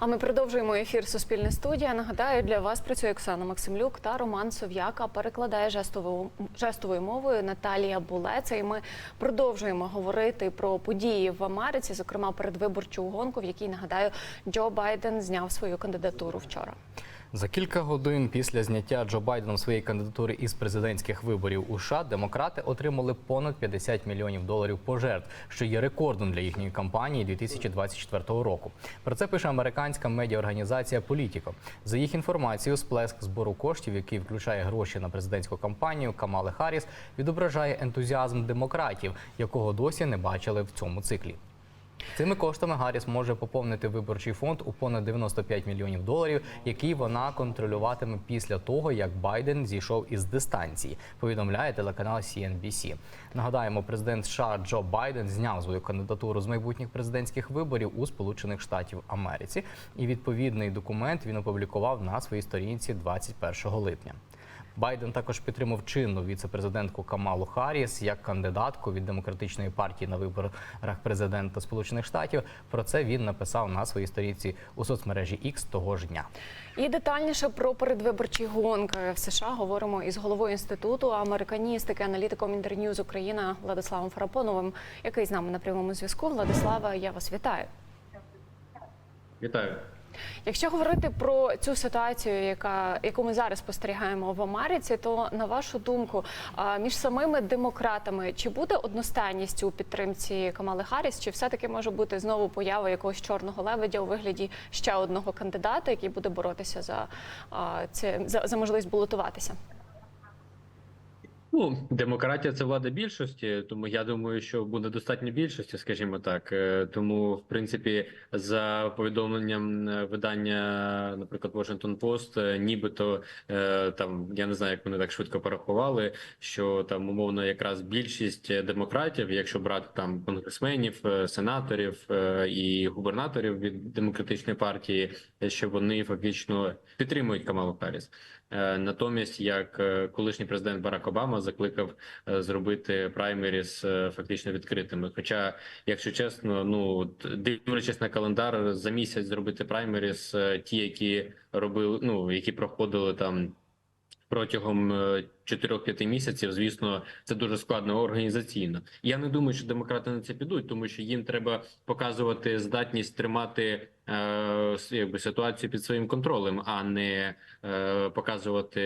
А ми продовжуємо ефір Суспільне студія. Нагадаю, для вас працює Оксана Максимлюк та Роман Сов'яка. Перекладає жестовою жестовою мовою Наталія Булеца. І ми продовжуємо говорити про події в Америці, зокрема передвиборчу гонку, в якій нагадаю Джо Байден зняв свою кандидатуру вчора. За кілька годин після зняття Джо Байденом своєї кандидатури із президентських виборів у США демократи отримали понад 50 мільйонів доларів пожертв, що є рекордом для їхньої кампанії 2024 року. Про це пише американська медіаорганізація Політіко. За їх інформацією, сплеск збору коштів, який включає гроші на президентську кампанію Камали Харріс, відображає ентузіазм демократів, якого досі не бачили в цьому циклі. Цими коштами Гарріс може поповнити виборчий фонд у понад 95 мільйонів доларів, який вона контролюватиме після того, як Байден зійшов із дистанції. Повідомляє телеканал CNBC. Нагадаємо, президент США Джо Байден зняв свою кандидатуру з майбутніх президентських виборів у Сполучених Штатів Америці, і відповідний документ він опублікував на своїй сторінці 21 липня. Байден також підтримав чинну віце-президентку Камалу Харріс як кандидатку від демократичної партії на виборах президента Сполучених Штатів. Про це він написав на своїй сторінці у соцмережі X того ж дня. І детальніше про передвиборчі гонки в США говоримо із головою інституту американістики, аналітиком Інтерньюз Україна Владиславом Фарапоновим, який з нами на прямому зв'язку. Владислава, я вас вітаю. Вітаю. Якщо говорити про цю ситуацію, яка яку ми зараз спостерігаємо в Америці, то на вашу думку, між самими демократами чи буде одностайність у підтримці Камали Харріс, чи все таки може бути знову поява якогось чорного лебедя у вигляді ще одного кандидата, який буде боротися за це за, за можливість балотуватися? Ну, демократія це влада більшості, тому я думаю, що буде достатньо більшості, скажімо так. Е, Тому, в принципі, за повідомленням е, видання, наприклад, Washington Post, е, нібито там я не знаю, як вони так швидко порахували, що там умовно якраз більшість демократів, якщо брати там конгресменів, сенаторів і губернаторів від демократичної партії, що вони фактично підтримують Камалу Харріс. Натомість, як колишній президент Барак Обама закликав е, зробити праймеріс е, фактично відкритими. Хоча, якщо чесно, ну дивлячись на календар, за місяць зробити праймеріс, е, ті, які робили, ну які проходили там. Протягом е, 4-5 місяців, звісно, це дуже складно організаційно. Я не думаю, що демократи на це підуть, тому що їм треба показувати здатність тримати якби ситуацію під своїм контролем, а не е, показувати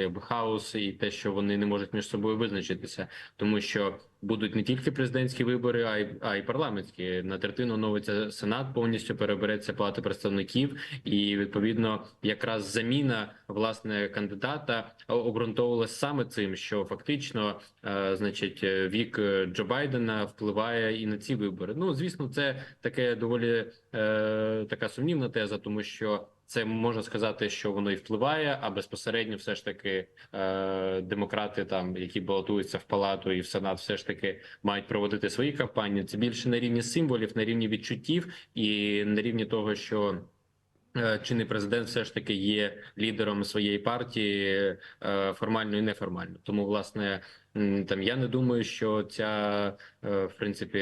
якби хаос і те, що вони не можуть між собою визначитися, тому що будуть не тільки президентські вибори, а й а й парламентські. На третину оновиться сенат, повністю перебереться палата представників, і відповідно якраз заміна власне кандидата обґрунтовувалася саме цим, що фактично, е, значить, вік Джо Байдена впливає і на ці вибори. Ну звісно, це таке доволі е, така сумнівна теза, тому що. Це можна сказати, що воно і впливає, а безпосередньо, все ж таки, е, демократи, там які балотуються в палату і в сенат, все ж таки мають проводити свої кампанії. Це більше на рівні символів, на рівні відчуттів і на рівні того, що е, чинний президент все ж таки є лідером своєї партії е, формально і неформально. Тому, власне, там я не думаю, що ця е, в принципі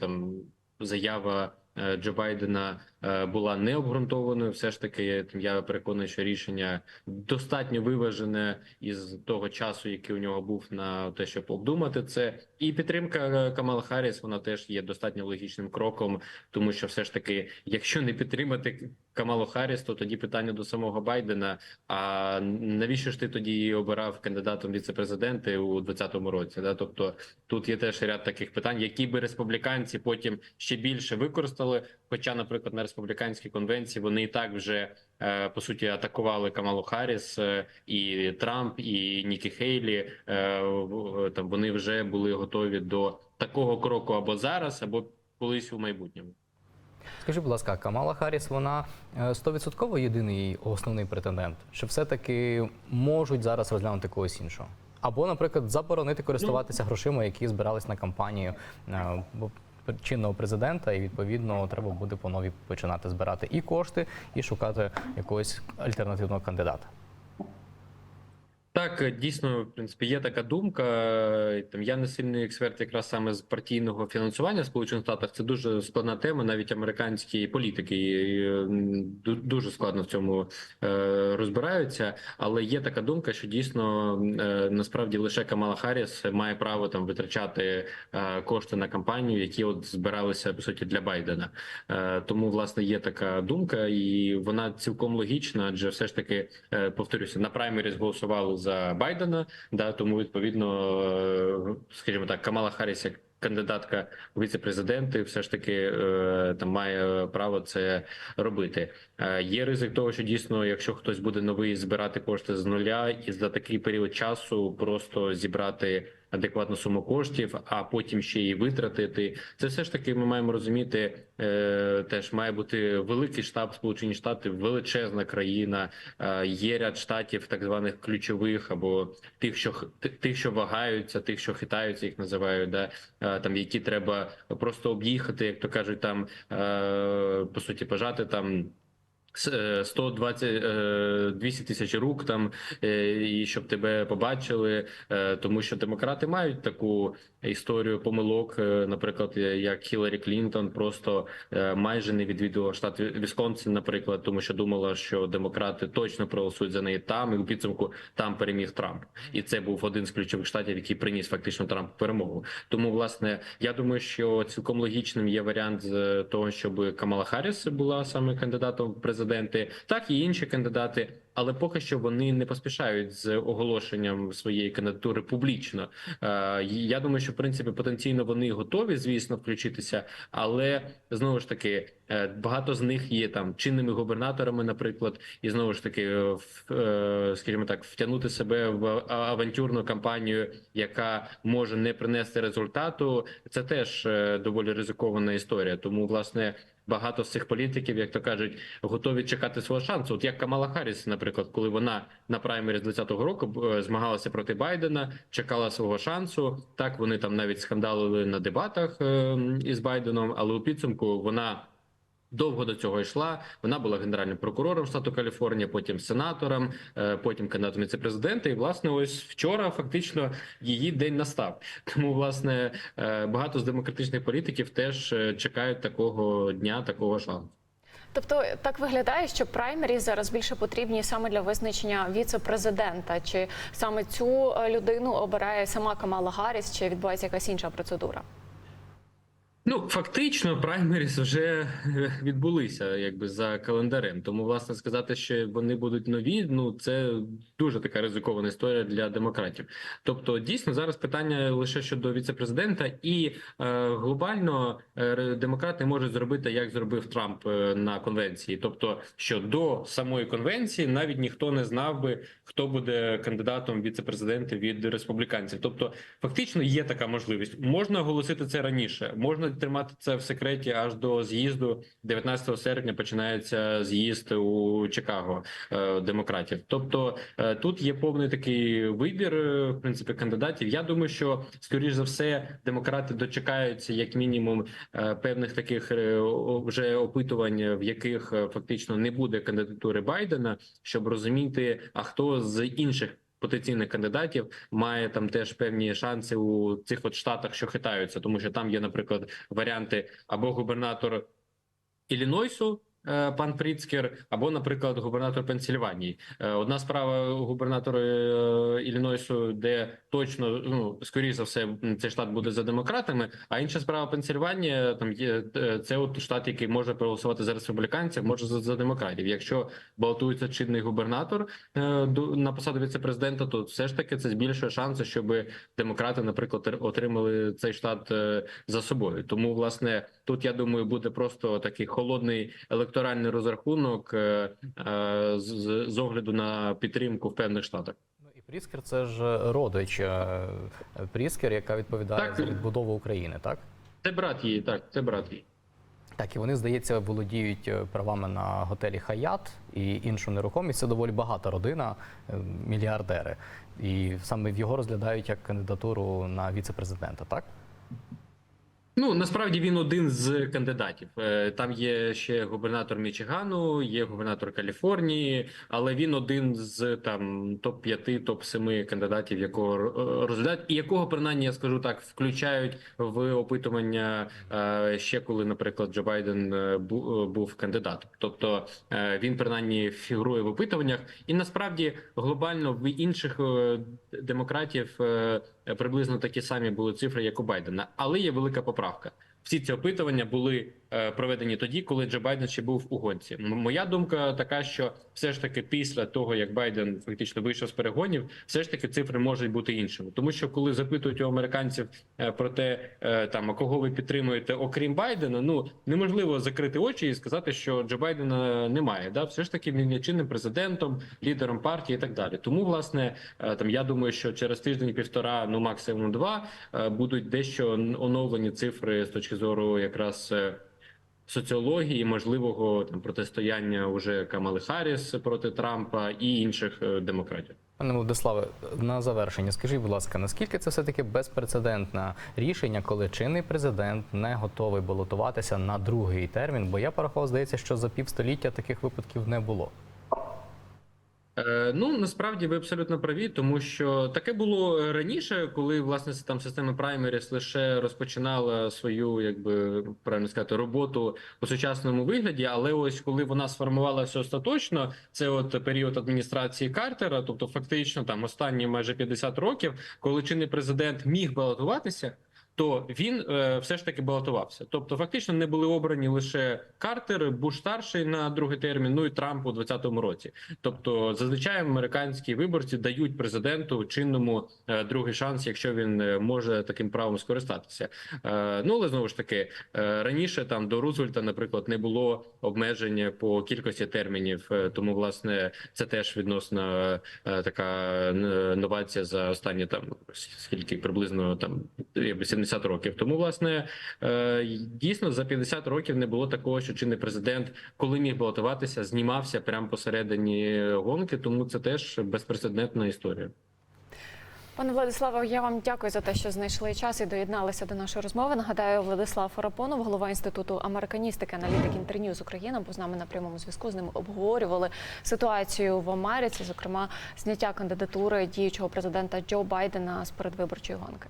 там заява. Е, Джо Байдена е, була необґрунтованою. Все ж таки, я переконаний, що рішення достатньо виважене із того часу, який у нього був на те, щоб обдумати це. І підтримка е, Камала Харріс, вона теж є достатньо логічним кроком, тому що все ж таки, якщо не підтримати Камалу Харріс, то тоді питання до самого Байдена. А навіщо ж ти тоді її обирав кандидатом віце-президенти у 2020 році? Да? Тобто тут є теж ряд таких питань, які би республіканці потім ще більше використали. Хоча, наприклад, на республіканській конвенції вони і так вже е, по суті атакували Камалу Харріс е, і Трамп, і Нікі Хейлі. е, Там вони вже були готові до такого кроку або зараз, або колись у майбутньому. Скажи, будь ласка, Камала Харріс, вона е, стовідсотково єдиний основний претендент, чи все-таки можуть зараз розглянути когось іншого? Або, наприклад, заборонити користуватися грошима, які збирались на кампанію е, чинного президента, і відповідно треба буде по новій починати збирати і кошти, і шукати якогось альтернативного кандидата. Так, дійсно, в принципі, є така думка. Там я не сильний експерт, якраз саме з партійного фінансування в Сполучених Штатах. Це дуже складна тема. Навіть американські політики е, дуже складно в цьому е, розбираються. Але є така думка, що дійсно е, насправді лише Камала Харріс має право там витрачати е, кошти на кампанію, які от збиралися по суті для Байдена. Е, Тому власне є така думка, і вона цілком логічна, адже все ж таки е, повторюся, на праймеріз голосували за Байдена. Да, тому відповідно, е, скажімо так, Камала Харріс як кандидатка у віце-президенти, все ж таки е, там має право це робити. Е, Є ризик того, що дійсно, якщо хтось буде новий збирати кошти з нуля, і за такий період часу просто зібрати адекватну суму коштів, а потім ще й витратити. Це все ж таки ми маємо розуміти. е, Теж має бути великий штаб Сполучені Штати, величезна країна. Е, Є ряд штатів, так званих ключових, або тих, що тих, що вагаються, тих, що хитаються, їх називають, да е, там які треба просто об'їхати, як то кажуть, там по суті пожати там. С- е, 120, е, 200 тисяч рук там, е, і щоб тебе побачили, е, тому що демократи мають таку історію помилок, е, наприклад, е, як Хіларі Клінтон просто е, майже не відвідувала штат Вісконсин, наприклад, тому що думала, що демократи точно проголосують за неї там, і у підсумку там переміг Трамп, і це був один з ключових штатів, який приніс фактично Трампу перемогу. Тому, власне, я думаю, що цілком логічним є варіант з того, щоб Камала Харріс була саме кандидатом в президенти, так і інші кандидати. Але поки що вони не поспішають з оголошенням своєї кандидатури публічно. Е, Я думаю, що в принципі потенційно вони готові, звісно, включитися, але знову ж таки е, багато з них є там чинними губернаторами, наприклад, і знову ж таки, в- е, скажімо так, втягнути себе в авантюрну кампанію, яка може не принести результату. Це теж доволі ризикована історія. Тому, власне. Багато з цих політиків, як то кажуть, готові чекати свого шансу. От як Камала Харріс, наприклад, коли вона на праймері з 20-го року е, змагалася проти Байдена, чекала свого шансу. Так вони там навіть скандалили на дебатах е, із Байденом, але у підсумку вона. Довго до цього йшла. Вона була генеральним прокурором штату Каліфорнія, потім сенатором, е, потім кандидатом віце-президента. І власне, ось вчора фактично її день настав. Тому, власне, багато з демократичних політиків теж чекають такого дня, такого шансу. Тобто так виглядає, що праймері зараз більше потрібні саме для визначення віце-президента, чи саме цю е, людину обирає сама Камала Гарріс, чи відбувається якась інша процедура? Ну, фактично, праймеріс вже е, відбулися якби за календарем. Тому, власне, сказати, що вони будуть нові, ну це дуже така ризикована історія для демократів. Тобто, дійсно, зараз питання лише щодо віцепрезидента, і е, глобально е, демократи можуть зробити, як зробив Трамп е, на конвенції. Тобто, що до самої конвенції навіть ніхто не знав би, хто буде кандидатом в віцепрезиденти від республіканців. Тобто, фактично є така можливість. Можна оголосити це раніше, можна тримати це в секреті аж до з'їзду. 19 серпня починається з'їзд у Чикаго е, демократів. Тобто е, тут є повний такий вибір, е, в принципі, кандидатів. Я думаю, що скоріш за все демократи дочекаються як мінімум певних таких вже опитувань, в яких фактично не буде кандидатури Байдена, щоб розуміти, а хто з інших. Потенційних кандидатів має там теж певні шанси у цих от штатах, що хитаються, тому що там є, наприклад, варіанти або губернатор Іллінойсу, пан Пріцкер, або, наприклад, губернатор Пенсільванії. Е, Одна справа губернатор е, Іллінойсу, де точно ну скоріше за все цей штат буде за демократами. А інша справа Пенсільванія, там є е, це от штат, який може проголосувати за республіканців, може за, за демократів. Якщо балотується чинний губернатор е, на посаду віцепрезидента, то все ж таки це збільшує шанси, щоб демократи, наприклад, отримали цей штат е, за собою. Тому, власне, тут я думаю, буде просто такий холодний електоральний розрахунок е, е, з, з- огляду на підтримку в певних штатах. Ну Пріскер це ж родич е, Пріскер, яка відповідає Так. за відбудову України, так? Це брат її, так, це брат її. Так, і вони, здається, володіють правами на готелі Хаят і іншу нерухомість. Це доволі багата родина, мільярдери. І саме його розглядають як кандидатуру на віце-президента, так? Ну насправді він один з кандидатів. Е, Там є ще губернатор Мічигану, є губернатор Каліфорнії, але він один з там топ 5 топ 7 кандидатів, якого розглядають, і якого принаймні я скажу так, включають в опитування е, ще коли, наприклад, Джо Байден е, бу- був кандидатом. Тобто він принаймні фігурує в опитуваннях, і насправді глобально в інших демократів приблизно такі самі були цифри, як у Байдена, але є велика поправка. Всі ці опитування були проведені тоді, коли Джо Байден ще був у гонці. Моя думка така, що все ж таки після того, як Байден фактично вийшов з перегонів, все ж таки цифри можуть бути іншими. Тому що коли запитують у американців е, про те, е, там кого ви підтримуєте, окрім Байдена, ну неможливо закрити очі і сказати, що Джо Байдена немає. Да, все ж таки він є чинним президентом, лідером партії і так далі. Тому, власне, е, там я думаю, що через тиждень, півтора, ну максимум два, е, будуть дещо оновлені цифри з точки зору якраз. Соціології, можливого там протистояння уже Камали Харріс проти Трампа і інших е, демократів. Пане Владиславе, на завершення, скажіть, будь ласка, наскільки це все таки безпрецедентне рішення, коли чинний президент не готовий балотуватися на другий термін? Бо я порахував, здається, що за півстоліття таких випадків не було. Е, Ну насправді ви абсолютно праві, тому що таке було раніше, коли власне там система праймеріс лише розпочинала свою, якби правильно сказати, роботу у сучасному вигляді. Але ось коли вона сформувалася остаточно, це от період адміністрації Картера, тобто фактично там останні майже 50 років, коли чинний президент міг балотуватися. То він е, все ж таки балотувався. Тобто, фактично не були обрані лише Картер, Буш старший на другий термін, ну і Трамп у 2020 році. Тобто, зазвичай американські виборці дають президенту чинному е, другий шанс, якщо він е, може таким правом скористатися. Ну але знову ж таки, раніше там до Рузвельта, наприклад, не було обмеження по кількості термінів. тому, власне, це теж відносно така новація за останні там скільки приблизно там якби 70 років. Тому, власне, е, дійсно за 50 років не було такого, що чинний президент, коли міг балотуватися, знімався прямо посередині гонки. Тому це теж безпрецедентна історія. Пане Владиславе, я вам дякую за те, що знайшли час і доєдналися до нашої розмови. Нагадаю, Владислав Фарапонов, голова інституту американістики, аналітик Інтерньюз Україна, був з нами на прямому зв'язку. З ним обговорювали ситуацію в Америці, зокрема зняття кандидатури діючого президента Джо Байдена з передвиборчої гонки.